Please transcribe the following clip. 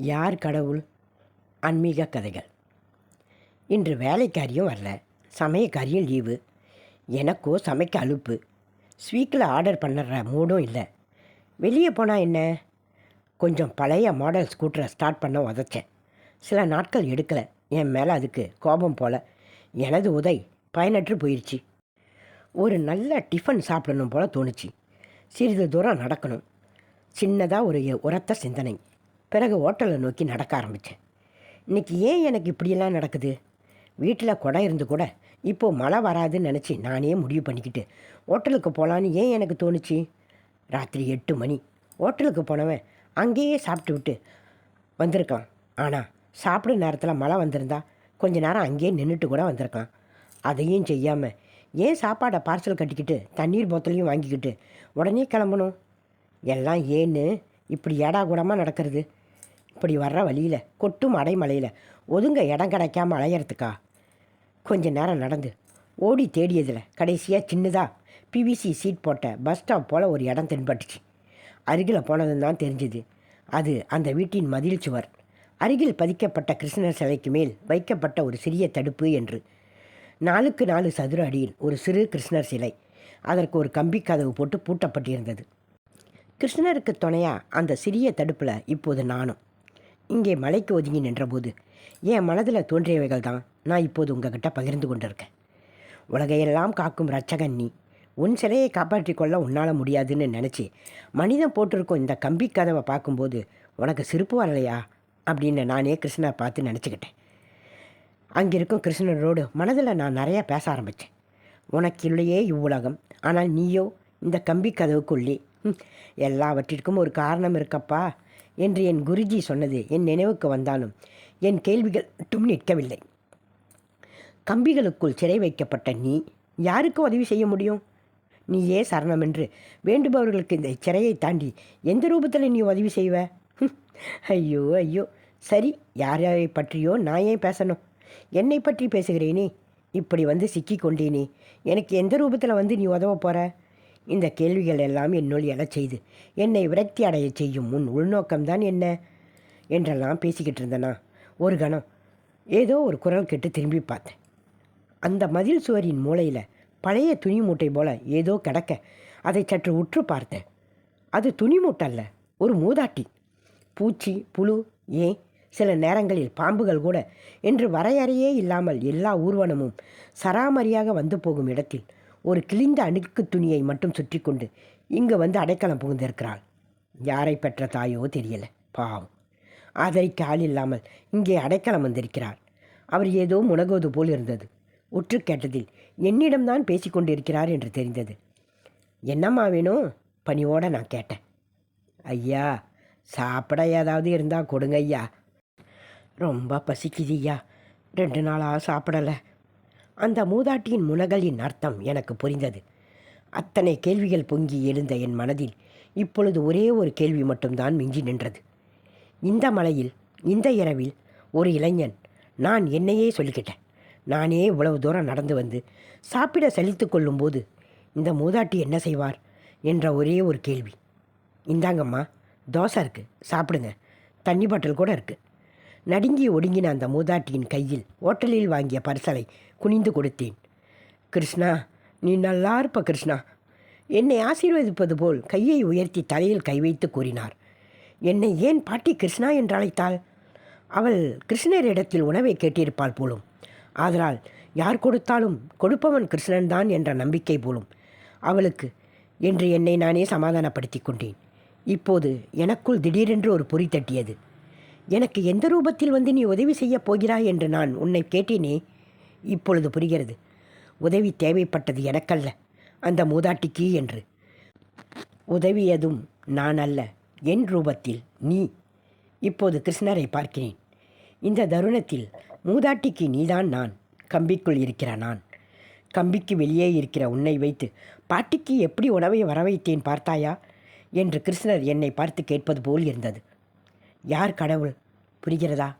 யார் கடவுள்? ஆன்மீக கதைகள். இன்று வேலைக்காரியும் வரல. சமையக்காரியும் லீவு. எனக்கோ சமைக்க அலுப்பு. ஸ்வீக்கில் ஆர்டர் பண்ணுற மூடும் இல்லை. வெளியே போனால் என்ன? கொஞ்சம் பழைய மாடல் ஸ்கூட்டரை ஸ்டார்ட் பண்ண உதச்சேன். சில நாட்கள் எடுக்கலை. என் மேலே அதுக்கு கோபம் போல. எனது உதை பயனற்று போயிடுச்சு ஒரு நல்ல டிஃபன் சாப்பிடணும் போல தோணுச்சு. சிறிது தூரம் நடக்கணும். சின்னதாக ஒரு உரத்த சிந்தனை. பிறகு ஹோட்டலை நோக்கி நடக்க ஆரம்பித்தேன் இன்றைக்கி ஏன் எனக்கு இப்படியெல்லாம் நடக்குது? வீட்டில் குடை இருந்து கூட இப்போது மழை வராதுன்னு நினச்சி நானே முடிவு பண்ணிக்கிட்டு ஹோட்டலுக்கு போகலான்னு ஏன் எனக்கு தோணுச்சு? ராத்திரி எட்டு மணி. ஹோட்டலுக்கு போனவன் அங்கேயே சாப்பிட்டு விட்டு வந்திருக்கலாம் ஆனால் சாப்பிட நேரத்தில் மழை வந்திருந்தா கொஞ்ச நேரம் அங்கேயே நின்றுட்டு கூட வந்திருக்கலாம் அதையும் செய்யாமல் ஏன் சாப்பாடை பார்சல் கட்டிக்கிட்டு தண்ணீர் போத்தலையும் வாங்கிக்கிட்டு உடனே கிளம்பணும்? எல்லாம் ஏன்னு இப்படி ஏடா கூடமாக நடக்கிறது? இப்படி வர்ற வழியில் கொட்டும் அடைமலையில் ஒதுங்க இடம் கிடைக்காம அலையறதுக்கா? கொஞ்ச நேரம் நடந்து ஓடி தேடியதில் கடைசியாக சின்னதாக பிவிசி சீட் போட்ட பஸ் ஸ்டாப் போல் ஒரு இடம் தென்பட்டுச்சு. அருகில் போனதுன்னு தான் தெரிஞ்சுது. அது அந்த வீட்டின் மதில் சுவர். அருகில் பதிக்கப்பட்ட கிருஷ்ணர் சிலைக்கு மேல் வைக்கப்பட்ட ஒரு சிறிய தடுப்பு என்று. நாலுக்கு நாலு சதுர அடியில் ஒரு சிறு கிருஷ்ணர் சிலை. அதற்கு ஒரு கம்பி கதவு போட்டு பூட்டப்பட்டிருந்தது. கிருஷ்ணருக்கு துணையாக அந்த சிறிய தடுப்பில் இப்போது நானும். இங்கே மலைக்கு ஒதுங்கி நின்றபோது என் மனதில் தோன்றியவைகள் தான் நான் இப்போது உங்ககிட்ட பகிர்ந்து கொண்டிருக்கேன். உலகையெல்லாம் காக்கும் ரட்சகன் நீ. உன் சிலையை காப்பாற்றி கொள்ள உன்னால் முடியாதுன்னு நினச்சி மனிதன் போட்டிருக்கும் இந்த கம்பி கதவை பார்க்கும்போது உனக்கு சிரிப்பு வரலையா? அப்படின்னு நானே கிருஷ்ணரை பார்த்து நினச்சிக்கிட்டேன். அங்கே இருக்கும் கிருஷ்ணரோடு மனதில் நான் நிறையா பேச ஆரம்பித்தேன் உனக்கு இல்லையே இவ்வுலகம். ஆனால் நீயோ இந்த கம்பி கதவுக்குள்ளே. எல்லாவற்றிற்கும் ஒரு காரணம் இருக்கப்பா. என்று என் குருஜி சொன்னது என் நினைவுக்கு வந்தாலும் என் கேள்விகள் மட்டும் நிற்கவில்லை. கம்பிகளுக்குள் சிறை வைக்கப்பட்ட நீ யாருக்கு உதவி செய்ய முடியும்? நீயே சரணம் என்று வேண்டுபவர்களுக்கு இந்த சிறையை தாண்டி எந்த ரூபத்தில் நீ உதவி செய்வ? ஐயோ ஐயோ. சரி யார் யாரை பற்றியோ நான் ஏன் பேசணும்? என்னை பற்றி பேசுகிறேனே. இப்படி வந்து சிக்கி கொண்டேனே எனக்கு எந்த ரூபத்தில் வந்து நீ உதவ போகிற இந்த கேள்விகள் எல்லாம் என்னுள் எழச் செய்து என்னை விரக்தி அடையச் செய்யும் உன் உள்நோக்கம்தான் என்ன? என்றெல்லாம் பேசிக்கிட்டு இருந்தனா. ஒரு கணம் ஏதோ ஒரு குரல் கேட்டு திரும்பி பார்த்தேன். அந்த மதில் சுவரின் மூலையில் பழைய துணி மூட்டை போல ஏதோ கிடக்க அதை சற்று உற்று பார்த்தேன். அது துணி மூட்டை அல்ல ஒரு மூதாட்டி. பூச்சி புழு ஏன்? சில நேரங்களில் பாம்புகள் கூட என்று வரையறையே இல்லாமல் எல்லா ஊர்வனமும் சராமரியாக வந்து போகும் இடத்தில் ஒரு கிழிந்த அணுக்கு துணியை மட்டும் சுற்றி கொண்டு இங்கு வந்து அடைக்கலம் புகுந்திருக்கிறாள். யாரை பெற்ற தாயோ தெரியல பாவம். ஆதரிக்க ஆள் இல்லாமல் இங்கே அடைக்கலம் வந்திருக்கிறார் அவர் ஏதோ முனகுவது போல் இருந்தது. உற்று கேட்டதில் என்னிடம்தான் பேசிக்கொண்டிருக்கிறார் என்று தெரிந்தது. என்னம்மா வேணும் பணிவோட நான் கேட்டேன். ஐயா சாப்பிட ஏதாவது இருந்தால் கொடுங்க ஐயா. ரொம்ப பசிக்குது ஐயா. ரெண்டு நாளாக சாப்பிடலை. அந்த மூதாட்டியின் முனகலின் அர்த்தம் எனக்கு புரிந்தது. அத்தனை கேள்விகள் பொங்கி எழுந்த என் மனதில் இப்பொழுது ஒரே ஒரு கேள்வி மட்டும்தான் மிஞ்சி நின்றது. இந்த மலையில் இந்த இரவில் ஒரு இளைஞன் நான் என்னையே சொல்லிக்கிட்டேன். நானே இவ்வளவு தூரம் நடந்து வந்து சாப்பிட செழித்து கொள்ளும்போது இந்த மூதாட்டி என்ன செய்வார் என்ற ஒரே ஒரு கேள்வி. இந்தாங்கம்மா தோசை இருக்குது சாப்பிடுங்க. தண்ணி பாட்டில் கூட இருக்குது நடுங்கி ஒடுங்கின அந்த மூதாட்டியின் கையில் ஓட்டலில் வாங்கிய பரிசலை குனிந்து கொடுத்தேன் கிருஷ்ணா நீ நல்லா இருப்ப கிருஷ்ணா. என்னை ஆசீர்வதிப்பது போல் கையை உயர்த்தி தலையில் கை வைத்து கூறினார். என்னை ஏன் பாட்டி கிருஷ்ணா என்று அழைத்தாள்? அவள் கிருஷ்ணரிடத்தில் உணவை கேட்டிருப்பாள் போலும். ஆதலால் யார் கொடுத்தாலும் கொடுப்பவன் கிருஷ்ணன்தான் என்ற நம்பிக்கை போலும். அவளுக்கு என்று என்னை நானே சமாதானப்படுத்திக் கொண்டேன். இப்போது எனக்குள் திடீரென்று ஒரு பொறி தட்டியது. எனக்கு எந்த ரூபத்தில் வந்து நீ உதவி செய்யப் போகிறாய் என்று நான் உன்னை கேட்டேனே? இப்பொழுது புரிகிறது. உதவி தேவைப்பட்டது எனக்கல்ல. அந்த மூதாட்டிக்கு என்று. உதவியதும் நான் அல்ல என் ரூபத்தில் நீ. இப்போது கிருஷ்ணரை பார்க்கிறேன். இந்த தருணத்தில் மூதாட்டிக்கு நீதான் நான். கம்பிக்குள் இருக்கிற நான். கம்பிக்கு வெளியே இருக்கிற உன்னை வைத்து பாட்டிக்கு எப்படி உணவை வரவைத்தேன் பார்த்தாயா? என்று கிருஷ்ணர் என்னை பார்த்து கேட்பது போல் இருந்தது. யார் கடவுள்? புரிகிறதா?